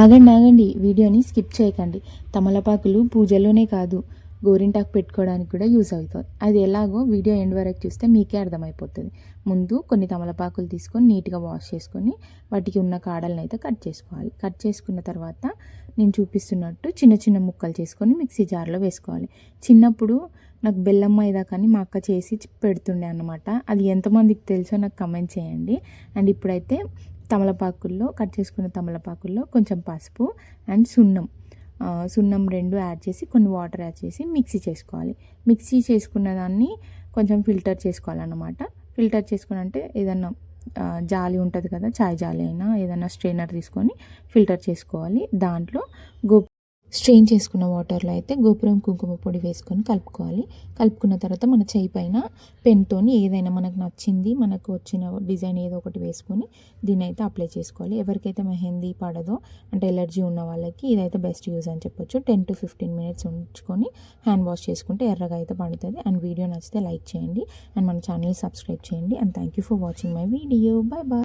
ఆగండి ఆగండి. వీడియోని స్కిప్ చేయకండి. తమలపాకులు పూజలోనే కాదు గోరింటాకు పెట్టుకోవడానికి కూడా యూస్ అవుతుంది అది ఎలాగో వీడియో ఎండ్ వరకు చూస్తే మీకే అర్థమైపోతుంది. ముందు కొన్ని తమలపాకులు తీసుకొని నీట్గా వాష్ చేసుకొని వాటికి ఉన్న కాడలను అయితే కట్ చేసుకోవాలి. కట్ చేసుకున్న తర్వాత నేను చూపిస్తున్నట్టు చిన్న చిన్న ముక్కలు చేసుకొని మిక్సీ జార్లో వేసుకోవాలి. చిన్నప్పుడు నాకు బెల్లం మైదా కానీ మా అక్క చేసి పెడుతుండే అన్నమాట. అది ఎంతమందికి తెలుసో నాకు కమెంట్ చేయండి. అండ్ ఇప్పుడైతే తమలపాకుల్లో కట్ చేసుకున్న తమలపాకుల్లో కొంచెం పసుపు అండ్ సున్నం. సున్నం రెండు యాడ్ చేసి కొన్ని వాటర్ యాడ్ చేసి మిక్సీ చేసుకోవాలి. మిక్సీ చేసుకున్న దాన్ని కొంచెం ఫిల్టర్ చేసుకోవాలన్నమాట. ఫిల్టర్ చేసుకుని అంటే ఏదన్నా జాలి ఉంటుంది కదా చాయ్ జాలి అయినా ఏదైనా స్ట్రైనర్ తీసుకొని ఫిల్టర్ చేసుకోవాలి. దాంట్లో గో స్ట్రెయిన్ చేసుకున్న వాటర్లో అయితే గోపురం కుంకుమ పొడి వేసుకొని కలుపుకోవాలి. కలుపుకున్న తర్వాత మన చేయి పైన పెన్తోని ఏదైనా మనకు నచ్చింది మనకు వచ్చిన డిజైన్ ఏదో ఒకటి వేసుకొని దీన్ని అయితే అప్లై చేసుకోవాలి. ఎవరికైతే మెహందీ పడదో అంటే ఎలర్జీ ఉన్న వాళ్ళకి ఇదైతే బెస్ట్ యూజ్ అని చెప్పొచ్చు. టెన్ టు ఫిఫ్టీన్ మినిట్స్ ఉంచుకొని హ్యాండ్ వాష్ చేసుకుంటే ఎర్రగా అయితే పడుతుంది. అండ్ వీడియో నచ్చితే లైక్ చేయండి. అండ్ మన ఛానల్ సబ్స్క్రైబ్ చేయండి. And thank you for watching my video. Bye bye